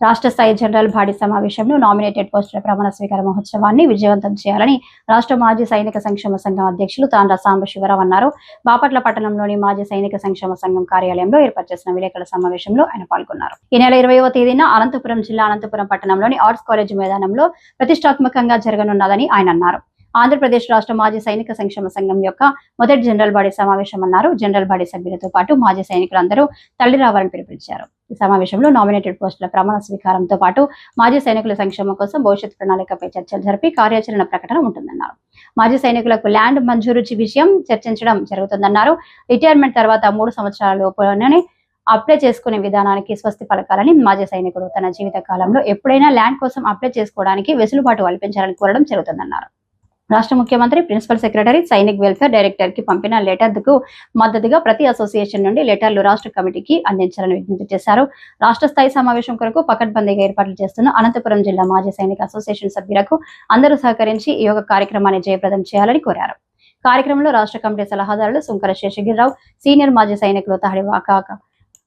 రాష్ట్ర స్థాయి general body సమావేశంలో నామినేటెడ్ పోస్టుల ప్రమాణ స్వీకార మహోత్సవాన్ని విజయవంతం చేయాలని రాష్ట్ర మాజీ సైనిక సంక్షేమ సంఘం అధ్యక్షులు తాండ్ర సాంబశివరావు అన్నారు. బాపట్ల పట్టణంలోని మాజీ సైనిక సంక్షేమ సంఘం కార్యాలయంలో ఏర్పాటు చేసిన విలేకరుల సమావేశంలో ఆయన పాల్గొన్నారు. ఈ నెల ఇరవైవ తేదీన అనంతపురం జిల్లా అనంతపురం పట్టణంలోని ఆర్ట్స్ కాలేజ్ మైదానంలో ప్రతిష్టాత్మకంగా జరగనున్నదని ఆయన అన్నారు. ఆంధ్రప్రదేశ్ రాష్ట్ర మాజీ సైనిక సంక్షేమ సంఘం యొక్క మొదటి జనరల్ బాడీ సమావేశం అన్నారు జనరల్ బాడీ సభ్యులతో పాటు మాజీ సైనికులందరూ తల్లి రావాలని పిలుపునిచ్చారు. ఈ సమావేశంలో నామినేటెడ్ పోస్టుల ప్రమాణ స్వీకారంతో పాటు మాజీ సైనికుల సంక్షేమం కోసం భవిష్యత్ ప్రణాళికపై చర్చలు జరిపి కార్యాచరణ ప్రకటన ఉంటుందన్నారు. మాజీ సైనికులకు ల్యాండ్ మంజూరు విషయం చర్చించడం జరుగుతుందన్నారు. రిటైర్మెంట్ తర్వాత మూడు సంవత్సరాల లోపులోనే అప్లై చేసుకునే విధానానికి స్వస్తి పలకాలని మాజీ సైనికుడు తన జీవిత కాలంలో ఎప్పుడైనా ల్యాండ్ కోసం అప్లై చేసుకోవడానికి వెసులుబాటు కల్పించాలని కోరడం జరుగుతుందన్నారు. రాష్ట్ర ముఖ్యమంత్రి ప్రిన్సిపల్ సెక్రటరీ సైనిక్ వెల్ఫేర్ డైరెక్టర్కి పంపిన లెటర్కు మద్దతుగా ప్రతి అసోసియేషన్ నుండి లెటర్లు రాష్ట్ర కమిటీకి అందించాలని విజ్ఞప్తి చేశారు. రాష్ట్ర స్థాయి సమావేశం కొరకు పకడ్బందీగా ఏర్పాట్లు చేస్తున్న అనంతపురం జిల్లా మాజీ సైనిక అసోసియేషన్ సభ్యులకు అందరూ సహకరించి ఈ యొక్క కార్యక్రమాన్ని జయప్రదం చేయాలని కోరారు. కార్యక్రమంలో రాష్ట్ర కమిటీ సలహాదారులు సుంకర శేషగిరిరావు సీనియర్ మాజీ సైనికులు తహడివాక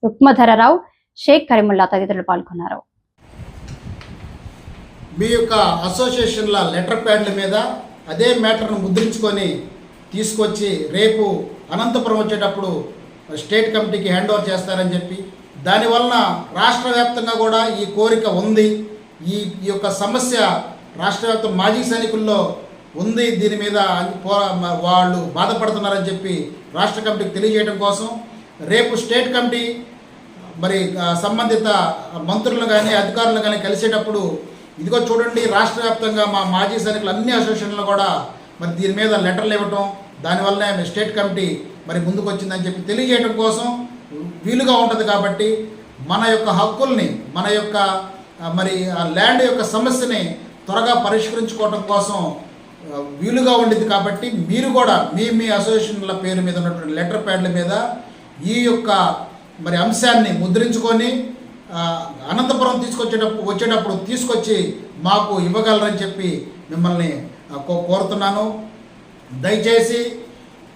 రుక్మధరరావు షేక్ కరీముల్లా తదితరులు పాల్గొన్నారు. మీ యొక్క అసోసియేషన్ల లెటర్ ప్యాడ్ల మీద అదే మ్యాటర్ను ముద్రించుకొని తీసుకొచ్చి రేపు అనంతపురం వచ్చేటప్పుడు స్టేట్ కమిటీకి హ్యాండ్ ఓవర్ చేస్తారని చెప్పి దానివలన రాష్ట్ర వ్యాప్తంగా కూడా ఈ కోరిక ఉంది. ఈ ఈ యొక్క సమస్య రాష్ట్ర వ్యాప్తం మాజీ సైనికుల్లో ఉంది. దీని మీద వాళ్ళు బాధపడుతున్నారని చెప్పి రాష్ట్ర కమిటీకి తెలియజేయడం కోసం రేపు స్టేట్ కమిటీ మరి సంబంధిత మంత్రులు కానీ అధికారులు కానీ కలిసేటప్పుడు ఇదిగో చూడండి రాష్ట్ర వ్యాప్తంగా మా మాజీ సైనికులు అన్ని అసోసియేషన్లు కూడా మరి దీని మీద లెటర్లు ఇవ్వటం దానివల్లనే స్టేట్ కమిటీ మరి ముందుకు వచ్చిందని చెప్పి తెలియజేయడం కోసం వీలుగా ఉంటుంది కాబట్టి మన యొక్క హక్కుల్ని మన యొక్క మరి ఆ ల్యాండ్ యొక్క సమస్యని త్వరగా పరిష్కరించుకోవడం కోసం వీలుగా ఉండింది కాబట్టి మీరు కూడా మీ మీ అసోసియేషన్ల పేరు మీద ఉన్నటువంటి లెటర్ ప్యాడ్ల మీద ఈ యొక్క మరి అంశాన్ని ముద్రించుకొని అనంతపురం తీసుకొచ్చేటప్పుడు వచ్చేటప్పుడు తీసుకొచ్చి మాకు ఇవ్వగలరని చెప్పి మిమ్మల్ని కో- కోరుతున్నాను. దయచేసి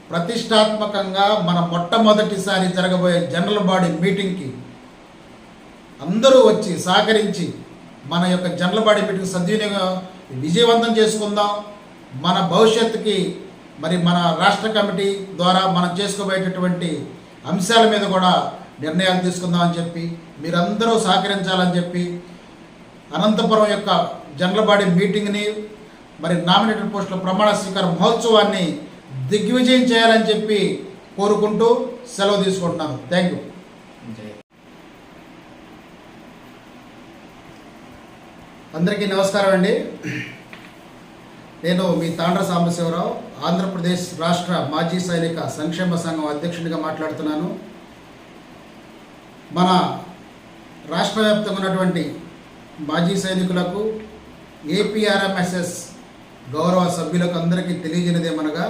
ప్రతిష్టాత్మకంగా మన మొట్టమొదటిసారి జరగబోయే జనరల్ బాడీ మీటింగ్కి అందరూ వచ్చి సహకరించి మన యొక్క జనరల్ బాడీ మీటింగ్ సద్వినియోగం విజయవంతం చేసుకుందాం. మన భవిష్యత్తుకి మరి మన రాష్ట్ర కమిటీ ద్వారా మనం చేసుకోబోయేటటువంటి అంశాల మీద కూడా నిర్ణయాలు తీసుకుందాం అని చెప్పి మీరందరూ సహకరించాలని చెప్పి అనంతపురం యొక్క జనరల్ బాడీ మీటింగ్ని మరి నామినేటెడ్ పోస్టుల ప్రమాణ స్వీకార మహోత్సవాన్ని దిగ్విజయం చేయాలని చెప్పి కోరుకుంటూ సెలవు తీసుకుంటున్నాను. థ్యాంక్ యూ అందరికీ నమస్కారం అండి. నేను మీ తాండ్ర సాంబశివరావు ఆంధ్రప్రదేశ్ రాష్ట్ర మాజీ సైనిక సంక్షేమ సంఘం అధ్యక్షుడిగా మాట్లాడుతున్నాను. మన రాష్ట్ర వ్యాప్తంగా ఉన్నటువంటి మాజీ సైనికులకు ఏపీఆర్ఎంఎస్ఎస్ గౌరవ సభ్యులకు అందరికీ తెలియజేయనిదేమనగా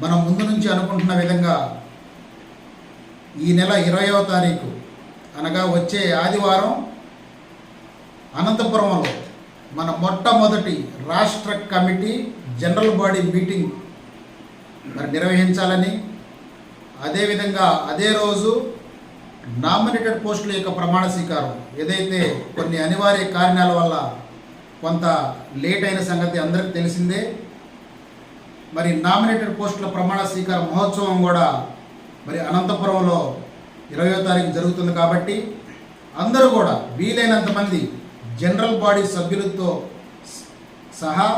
మనం ముందు నుంచి అనుకుంటున్న విధంగా ఈ నెల ఇరవయవ తారీఖు అనగా వచ్చే ఆదివారం అనంతపురంలో మన మొట్టమొదటి రాష్ట్ర కమిటీ జనరల్ బాడీ మీటింగ్ మరి నిర్వహించాలని అదేవిధంగా అదే రోజు నామినేటెడ్ పోస్టుల యొక్క ప్రమాణ స్వీకారం. ఏదైతే కొన్ని అనివార్య కారణాల వల్ల కొంత లేట్ అయిన సంగతి అందరికీ తెలిసిందే మరి నామినేటెడ్ పోస్టుల ప్రమాణ స్వీకార మహోత్సవం కూడా మరి అనంతపురంలో ఇరవయో తారీఖు జరుగుతుంది కాబట్టి అందరూ కూడా వీలైనంత మంది జనరల్ బాడీ సభ్యులతో సహా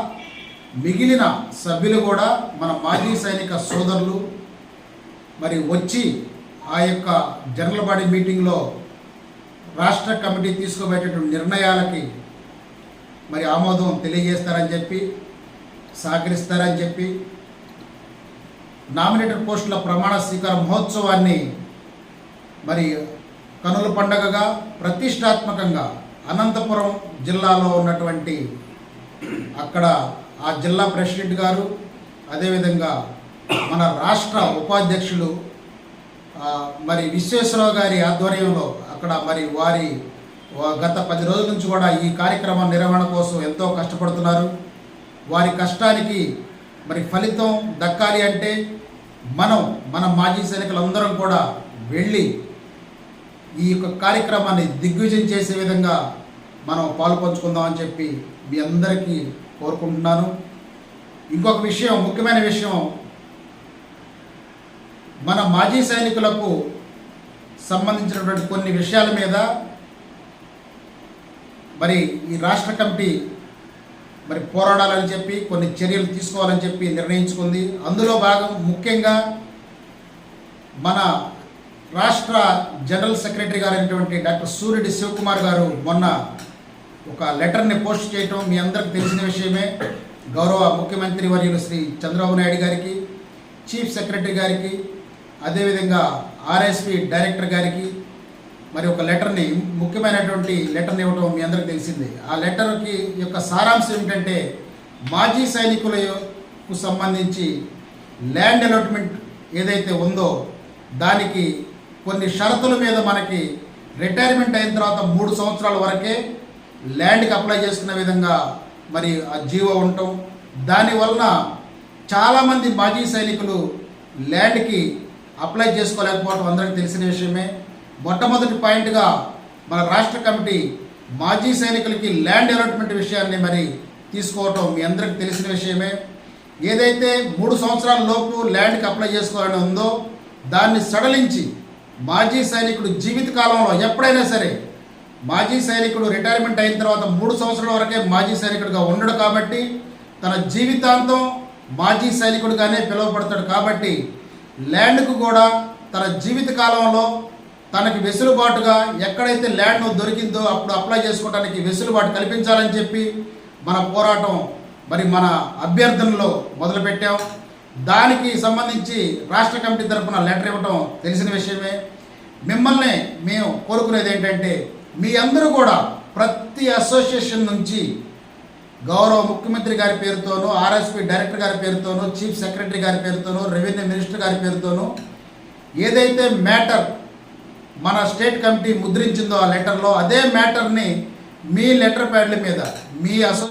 మిగిలిన సభ్యులు కూడా మన మాజీ సైనిక సోదరులు మరి వచ్చి ఆ యొక్క జనరల్ బాడీ మీటింగ్లో రాష్ట్ర కమిటీ తీసుకోబోయేటటువంటి నిర్ణయాలకి మరి ఆమోదం తెలియజేస్తారని చెప్పి సహకరిస్తారని చెప్పి నామినేటెడ్ పోస్టుల ప్రమాణ స్వీకార మహోత్సవాన్ని మరి కనుల పండగగా ప్రతిష్టాత్మకంగా అనంతపురం జిల్లాలో ఉన్నటువంటి అక్కడ ఆ జిల్లా ప్రెసిడెంట్ గారు అదేవిధంగా మన రాష్ట్ర ఉపాధ్యక్షులు మరి విశ్వేశ్వరరావు గారి ఆధ్వర్యంలో అక్కడ మరి వారి గత పది రోజుల నుంచి కూడా ఈ కార్యక్రమం నిర్వహణ కోసం ఎంతో కష్టపడుతున్నారు. వారి కష్టానికి మరి ఫలితం దక్కాలి అంటే మనం మన మాజీ సైనికులందరం కూడా వెళ్ళి ఈ యొక్క కార్యక్రమాన్ని దిగ్విజయం చేసే విధంగా మనం పాలు పంచుకుందామని చెప్పి మీ అందరికీ కోరుకుంటున్నాను. ఇంకొక విషయం ముఖ్యమైన విషయం మన మాజీ సైనికులకు సంబంధించినటువంటి కొన్ని విషయాల మీద మరి ఈ రాష్ట్ర కమిటీ మరి పోరాడాలని చెప్పి కొన్ని చర్యలు తీసుకోవాలని చెప్పి నిర్ణయించుకుంది. అందులో భాగం ముఖ్యంగా మన రాష్ట్ర జనరల్ సెక్రటరీ గారు అయినటువంటి డాక్టర్ సూర్యుడి శివకుమార్ గారు మొన్న ఒక లెటర్ని పోస్ట్ చేయటం మీ అందరికి తెలిసిన విషయమే. గౌరవ ముఖ్యమంత్రి వర్యులు శ్రీ చంద్రబాబు నాయుడు గారికి చీఫ్ సెక్రటరీ గారికి అదేవిధంగా ఆర్ఎస్పి డైరెక్టర్ గారికి మరి ఒక లెటర్ని ముఖ్యమైనటువంటి లెటర్ని ఇవ్వటం మీ అందరికి తెలిసింది. ఆ లెటర్కి యొక్క సారాంశం ఏమిటంటే మాజీ సైనికులకు సంబంధించి ల్యాండ్ అలాట్మెంట్ ఏదైతే ఉందో దానికి కొన్ని షరతుల మీద మనకి రిటైర్మెంట్ అయిన తర్వాత మూడు సంవత్సరాల వరకే ల్యాండ్కి అప్లై చేసుకునే విధంగా మరి ఆ జీవో ఉండటం. దానివలన చాలామంది మాజీ సైనికులు ల్యాండ్కి అప్లై చేసుకోలేకపోవడం అందరికీ తెలిసిన విషయమే. మొట్టమొదటి పాయింట్గా మన రాష్ట్ర కమిటీ మాజీ సైనికులకి ల్యాండ్ అలాట్మెంట్ విషయాన్ని మరి తీసుకోవటం మీ అందరికి తెలిసిన విషయమే. ఏదైతే మూడు సంవత్సరాల లోపు ల్యాండ్కి అప్లై చేసుకోవాలని ఉందో దాన్ని సడలించి మాజీ సైనికుడు జీవిత కాలంలో ఎప్పుడైనా సరే మాజీ సైనికుడు రిటైర్మెంట్ అయిన తర్వాత మూడు సంవత్సరాల వరకే మాజీ సైనికుడిగా ఉండడు కాబట్టి తన జీవితాంతం మాజీ సైనికుడిగానే పిలువబడతాడు కాబట్టి ల్యాండ్కు కూడా తన జీవిత కాలంలో తనకి వెసులుబాటుగా ఎక్కడైతే ల్యాండ్ దొరికిందో అప్పుడు అప్లై చేసుకోవడానికి వెసులుబాటు కల్పించాలని చెప్పి మన పోరాటం మరి మన అభ్యర్థనలో మొదలుపెట్టాం. దానికి సంబంధించి రాష్ట్ర కమిటీ తరఫున లెటర్ ఇవ్వటం తెలిసిన విషయమే. మిమ్మల్ని మేము కోరుకునేది ఏంటంటే మీ అందరూ కూడా ప్రతి అసోసియేషన్ నుంచి గౌరవ ముఖ్యమంత్రి గారి పేరుతోనూ ఆర్ఎస్పీ డైరెక్టర్ గారి పేరుతోనూ చీఫ్ సెక్రటరీ గారి పేరుతోనూ రెవెన్యూ మినిస్టర్ గారి పేరుతోనూ ఏదైతే మ్యాటర్ మన స్టేట్ కమిటీ ముద్రించిందో ఆ లెటర్లో అదే మ్యాటర్ని మీ లెటర్ ప్యాడ్ల మీద మీ అసో